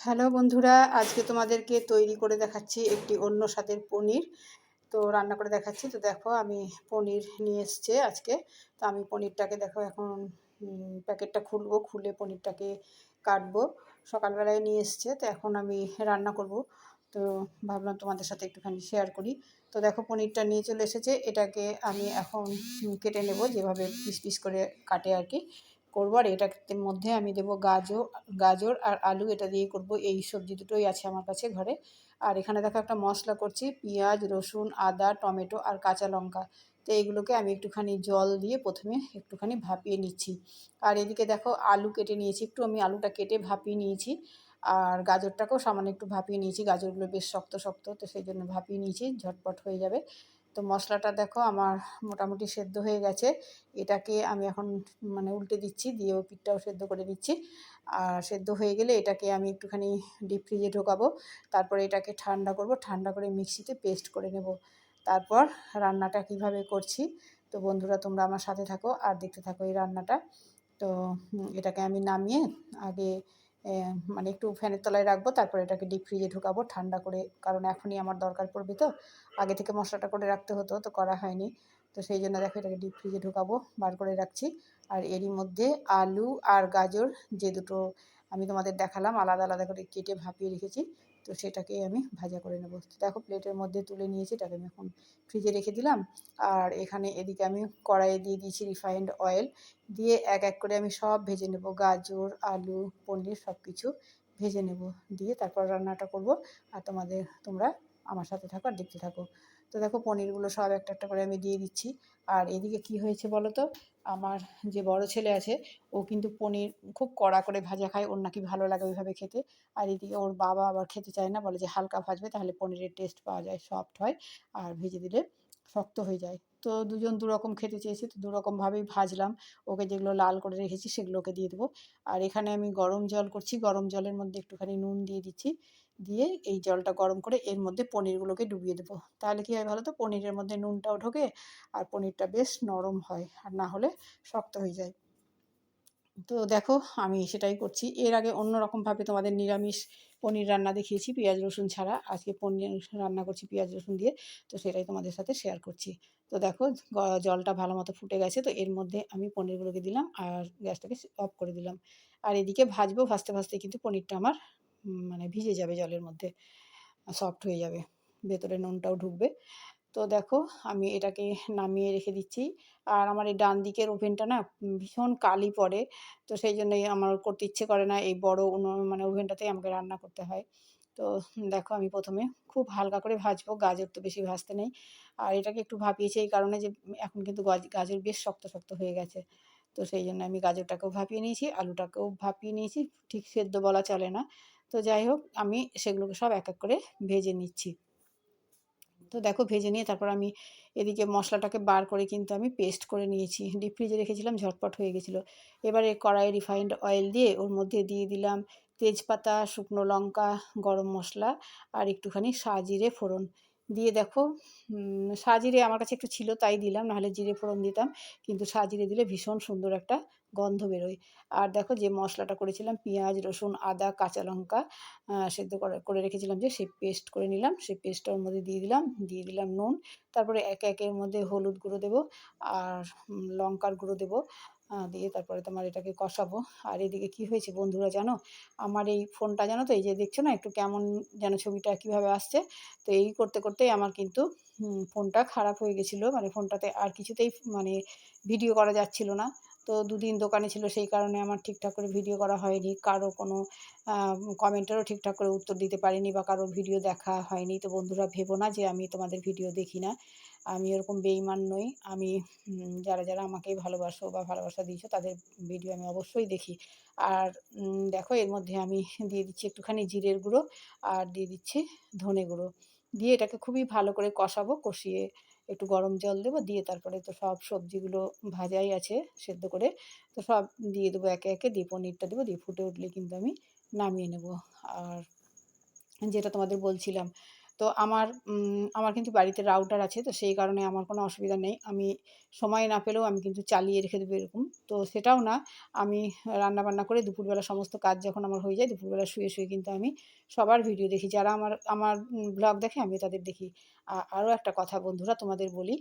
Hello বন্ধুরা, আজকে তোমাদেরকে তৈরি করে দেখাচ্ছি একটি অন্য স্বাদের পনির। তো রান্না করে দেখাচ্ছি। তো দেখো, আমি পনির নিয়ে এসছে আজকে। তো আমি পনিরটাকে দেখো, এখন প্যাকেটটা খুলবো, খুলে পনিরটাকে কাটবো। সকালবেলায় নিয়ে এসছে, তো এখন আমি রান্না করব। তো ভাবলাম তোমাদের সাথে একটুখানি শেয়ার করি। তো দেখো, পনিরটা নিয়ে চলে এসেছে। এটাকে আমি এখন কেটে নেব, যেভাবে পিস পিস করে কাটে আর কি। করব, আর এটার মধ্যে আমি দেবো গাজর গাজর আর আলু এটা দিয়ে করব। এই সবজি দুটোই আছে আমার কাছে ঘরে। আর এখানে দেখো একটা মশলা করছি, পেঁয়াজ, রসুন, আদা, টমেটো আর কাঁচা লঙ্কা। তো এইগুলোকে আমি একটুখানি জল দিয়ে প্রথমে একটুখানি ভাপিয়ে নিচ্ছি। আর এদিকে দেখো আলু কেটে নিয়েছি, একটু আমি আলুটা কেটে ভাপিয়ে নিয়েছি। আর গাজরটাকেও সামান্য একটু ভাপিয়ে নিয়েছি, গাজরগুলো বেশ শক্ত শক্ত, তো সেই জন্য ভাপিয়ে নিয়েছি, ঝটপট হয়ে যাবে। তো মশলাটা দেখো আমার মোটামুটি সেদ্ধ হয়ে গেছে। এটাকে আমি এখন মানে উল্টে দিচ্ছি, দিয়ে ও পিঠটাও সেদ্ধ করে দিচ্ছি আর সেদ্ধ হয়ে গেলে এটাকে আমি একটুখানি ডিপ ফ্রিজে ঢোকাবো। তারপরে এটাকে ঠান্ডা করব, ঠান্ডা করে মিক্সিতে পেস্ট করে নেব। তারপর রান্নাটা কীভাবে করছি, তো বন্ধুরা তোমরা আমার সাথে থাকো আর দেখতে থাকো এই রান্নাটা। তো এটাকে আমি নামিয়ে আগে মানে একটু ফ্যানের তলায় রাখব, তারপরে এটাকে ডিপ ফ্রিজে ঢুকাবো ঠান্ডা করে, কারণ এখনই আমার দরকার পড়বে তো। আগে থেকে মশলাটা করে রাখতে হতো, তো করা হয়নি। তো সেই জন্য দেখো এটাকে ডিপ ফ্রিজে ঢুকাবো, বার করে রাখছি। আর এরই মধ্যে আলু আর গাজর, যে দুটো আমি তোমাদের দেখালাম, আলাদা আলাদা করে কেটে ভাপিয়ে রেখেছি। তো সেটাকে আমি ভাজা করে নেব। দেখো প্লেটের মধ্যে তুলে নিয়েছি, এটাকে আমি এখন ফ্রিজে রেখে দিলাম। আর এখানে এদিকে আমি কড়াইয়ে দিয়ে দিয়েছি রিফাইন্ড অয়েল দিয়ে এক এক করে আমি সব ভেজে নেব। গাজর, আলু, পনির সব কিছু ভেজে নেব। দিয়ে তারপর রান্নাটা করব। আর তোমাদের, তোমরা আমার সাথে থাকো আর দেখতে থাকো। তো দেখো, পনিরগুলো সব একটা একটা করে আমি দিয়ে দিচ্ছি। আর এদিকে কি হয়েছে বলো তো? আমার যে বড় ছেলে আছে, ও কিন্তু পনির খুব কড়া করে ভাজা খায়, ওর নাকি ভালো লাগে ওইভাবে খেতে। আর এদিকে ওর বাবা আবার খেতে চায় না, বলে যে হালকা ভাজবে, তাহলে পনিরের টেস্ট পাওয়া যায় সফট হয়, আর ভেজে দিলে শক্ত হয়ে যায়। তো দুজন দুরকম খেতে চেয়েছে, তো দুরকমভাবেই ভাজলাম। ওকে যেগুলো লাল করে রেখেছি সেগুলোকে দিয়ে দেবো। আর এখানে আমি গরম জল করছি, গরম জলের মধ্যে একটুখানি নুন দিয়ে দিচ্ছি। দিয়ে এই জলটা গরম করে এর মধ্যে পনিরগুলোকে ডুবিয়ে দেবো। তাহলে কী হয় ভালো তো? পনিরের মধ্যে নুনটাও ঢোকে আর পনিরটা বেশ নরম হয়, আর না হলে শক্ত হয়ে যায়। তো দেখো, আমি সেটাই করছি। এর আগে অন্য রকমভাবে তোমাদের নিরামিষ পনির রান্না দেখিয়েছি, পেঁয়াজ, রসুন ছাড়া। আজকে পনির রান্না করছি পেঁয়াজ, রসুন দিয়ে, তো সেটাই তোমাদের সাথে শেয়ার করছি। তো দেখো জলটা ভালো মতো ফুটে গেছে, তো এর মধ্যে আমি পনিরগুলোকে দিলাম আর গ্যাসটাকে অফ করে দিলাম। আর এদিকে ভাজবো, ভাজতে ভাজতে কিন্তু পনিরটা আমার মানে ভিজে যাবে জলের মধ্যে সফট হয়ে যাবে। ভেতরে নুনটাও ঢুকবে। তো দেখো, আমি এটাকে নামিয়ে রেখে দিচ্ছি। আর আমার এই ডান দিকের ওভেনটা না ভীষণ কালি পড়ে, তো সেই জন্যই আমার করতে ইচ্ছে করে না এই বড় মানে ওভেনটাতেই আমাকে রান্না করতে হয়। তো দেখো, আমি প্রথমে খুব হালকা করে ভাজবো, গাজর তো বেশি ভাজতে নেই। আর এটাকে একটু ভাপিয়েছি এই কারণে যে এখন কিন্তু গাজর বেশ শক্ত শক্ত হয়ে গেছে। তো সেই জন্য আমি গাজরটাকেও ভাপিয়ে নিয়েছি, আলুটাকেও ভাপিয়ে নিয়েছি, ঠিক সেদ্ধ বলা চলে না। তো যাই হোক, আমি সেগুলোকে সব এক এক করে ভেজে নিচ্ছি। তো দেখো ভেজে নিয়ে তারপর আমি এদিকে মশলাটাকে বার করে কিন্তু আমি পেস্ট করে নিয়েছি। ডিপ ফ্রিজে রেখেছিলাম, ঝটপট হয়ে গেছিল। এবারে কড়াই রিফাইন্ড অয়েল দিয়ে ওর মধ্যে দিয়ে দিলাম তেজপাতা, শুকনো লঙ্কা, গরম মশলা আর একটুখানি সাজিরে ফোড়ন। দিয়ে দেখো সাজিরে আমার কাছে একটু ছিল তাই দিলাম, নাহলে জিরে ফোড়ন দিতাম। কিন্তু সাজিরে দিলে ভীষণ সুন্দর একটা গন্ধ বেরোয়। আর দেখো যে মশলাটা করেছিলাম, পেঁয়াজ, রসুন, আদা, কাঁচা লঙ্কা সেদ্ধ করে রেখেছিলাম যে সেই পেস্ট করে নিলাম সেই পেস্টটার মধ্যে দিয়ে দিলাম দিয়ে দিলাম নুন। তারপরে একে একের মধ্যে হলুদ গুঁড়ো দেবো, আর লঙ্কার গুঁড়ো দেবো। দিয়ে তারপরে তোমার এটাকে কষাবো। আর এদিকে কি হয়েছে বন্ধুরা জানো? আমার এই ফোনটা জানো তো, এই যে দেখছ না, একটু কেমন যেন ছবিটা কীভাবে আসছে? তো এই করতে করতেই আমার কিন্তু ফোনটা খারাপ হয়ে গেছিল। মানে ফোনটাতে আর কিছুতেই মানে ভিডিও করা যাচ্ছিল না। তো দুদিন দোকানে ছিল সেই কারণে আমার ঠিকঠাক করে ভিডিও করা হয়নি। কারও কোনো কমেন্টেরও ঠিকঠাক করে উত্তর দিতে পারিনি বা কারও ভিডিও দেখা হয়নি। তো বন্ধুরা ভেবো না যে আমি তোমাদের ভিডিও দেখি না। আমি এরকম বেইমান নই। আমি যারা যারা আমাকে ভালোবাসো বা ভালোবাসা দিয়েছ তাদের ভিডিও আমি অবশ্যই দেখি। আর দেখো এর মধ্যে আমি দিয়ে দিচ্ছি একটুখানি জিরের গুঁড়ো আর দিয়ে দিচ্ছি ধনে গুঁড়ো। দিয়ে এটাকে খুবই ভালো করে কষাবো, কষিয়ে একটু গরম জল দেবো, দিয়ে তারপরে তো সব সবজিগুলো ভাজাই আছে সেদ্ধ করে। তো সব দিয়ে দেবো, একে একে দিয়ে পনিরটা দেবো, দিয়ে ফুটে উঠলে কিন্তু আমি নামিয়ে নেব। আর যেটা তোমাদের বলছিলাম তো আমার আমার কিন্তু বাড়িতে রাউটার আছে, তো সেই কারণে আমার কোনো অসুবিধা নেই। আমি সময় না পেলেও আমি কিন্তু চালিয়ে রেখে দেবো এরকম। তো সেটাও না, আমি রান্না বান্না করে দুপুরবেলা সমস্ত কাজ যখন আমার হয়ে যায়, দুপুরবেলা শুয়ে শুয়ে কিন্তু আমি সবার ভিডিও দেখি। যারা আমার আমার ব্লগ দেখে, আমি তাদের দেখি। আরও একটা কথা বন্ধুরা তোমাদের বলি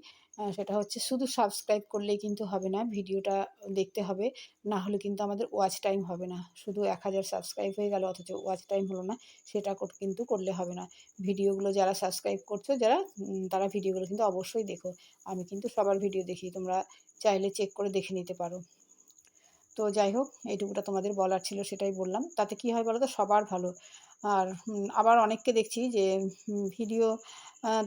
সেটা হচ্ছে শুধু সাবস্ক্রাইব করলেই কিন্তু হবে না ভিডিওটা দেখতে হবে। না হলে কিন্তু আমাদের ওয়াচ টাইম হবে না। শুধু এক হাজার সাবস্ক্রাইব হয়ে গেল, অথচ ওয়াচ টাইম হলো না, সেটা কিন্তু করলে হবে না। ভিডিওগুলো যারা সাবস্ক্রাইব করছ, যারা তারা ভিডিওগুলো কিন্তু অবশ্যই দেখো। আমি কিন্তু সবার ভিডিও দেখি, তোমরা চাইলে চেক করে দেখে নিতে পারো। তো যাই হোক, এইটুকুটা তোমাদের বলার ছিল, সেটাই বললাম। তাতে কি হয় বলো তো সবার ভালো। আর আবার অনেককে দেখছি যে ভিডিও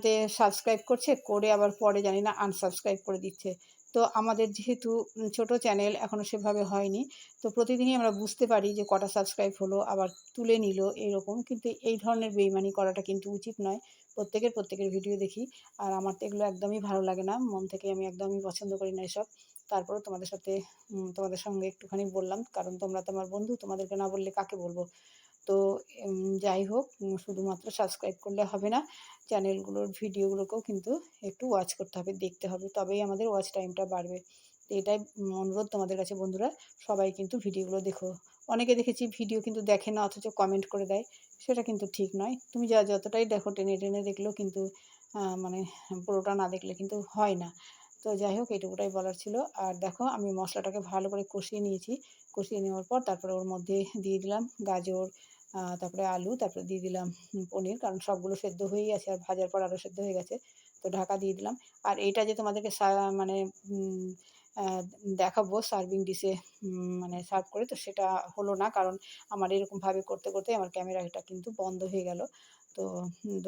তে সাবস্ক্রাইব করছে, করে আবার পরে জানি না আনসাবস্ক্রাইব করে দিচ্ছে। তো আমাদের যেহেতু ছোট চ্যানেল এখনও সেভাবে হয়নি, তো প্রতিদিনই আমরা বুঝতে পারি যে কটা সাবস্ক্রাইব হলো, আবার তুলে নিল এরকম, কিন্তু এই ধরনের বেইমানি করাটা কিন্তু উচিত নয়। প্রত্যেকের প্রত্যেকের ভিডিও দেখি, আর আমার তো এগুলো একদমই ভালো লাগে না, মন থেকে আমি একদমই পছন্দ করি না এসব। তারপরেও তোমাদের সাথে তোমাদের সঙ্গে একটুখানি বললাম, কারণ তোমরা তো আমার বন্ধু, তোমাদেরকে না বললে কাকে বলব? তো যাই হোক শুধুমাত্র সাবস্ক্রাইব করলে হবে না চ্যানেলগুলোর ভিডিওগুলোকেও কিন্তু একটু ওয়াচ করতে হবে, দেখতে হবে, তবেই আমাদের ওয়াচ টাইমটা বাড়বে। এটাই অনুরোধ তোমাদের কাছে বন্ধুরা, সবাই কিন্তু ভিডিওগুলো দেখো। অনেকে দেখেছি ভিডিও কিন্তু দেখে না, অথচ কমেন্ট করে দেয়, সেটা কিন্তু ঠিক নয়। তুমি যা, যতটাই দেখো, টেনে টেনে দেখলেও কিন্তু মানে পুরোটা না দেখলে কিন্তু হয় না। তো যাই হোক, এইটুকুটাই বলার ছিল। আর দেখো, আমি মশলাটাকে ভালো করে কষিয়ে নিয়েছি। কষিয়ে নেওয়ার পর তারপরে ওর মধ্যে দিয়ে দিলাম গাজর তারপরে আলু, তারপরে দিয়ে দিলাম পনির, কারণ সবগুলো সেদ্ধ হয়েই আছে আর ভাজার পর আরও সেদ্ধ হয়ে গেছে। তো ঢাকা দিয়ে দিলাম। আর এইটা যে তোমাদেরকে মানে দেখাবো সার্ভিং ডিশে মানে সার্ভ করে, তো সেটা হলো না। কারণ আমার এরকমভাবে করতে করতে আমার ক্যামেরাটা কিন্তু বন্ধ হয়ে গেল। তো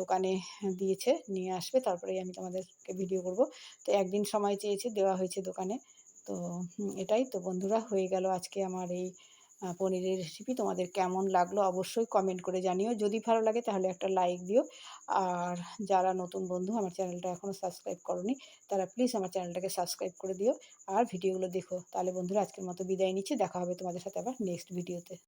দোকানে দিয়েছে, নিয়ে আসবে, তারপরেই আমি তোমাদেরকে ভিডিও করব। তো একদিন সময় চেয়েছে, দেওয়া হয়েছে দোকানে। তো এটাই তো বন্ধুরা, হয়ে গেল আজকে আমার এই পনিরের রেসিপি তোমাদের কেমন লাগল অবশ্যই কমেন্ট করে জানিও। যদি ভালো লাগে তাহলে একটা লাইক দিও। আর যারা নতুন বন্ধু আমার চ্যানেলটা এখনও সাবস্ক্রাইব করনি, তারা প্লিজ আমার চ্যানেলটাকে সাবস্ক্রাইব করে দিও। আর ভিডিওগুলো দেখো। তাহলে বন্ধুরা আজকের মতো বিদায় নিচ্ছি। দেখা হবে তোমাদের সাথে আবার নেক্সট ভিডিওতে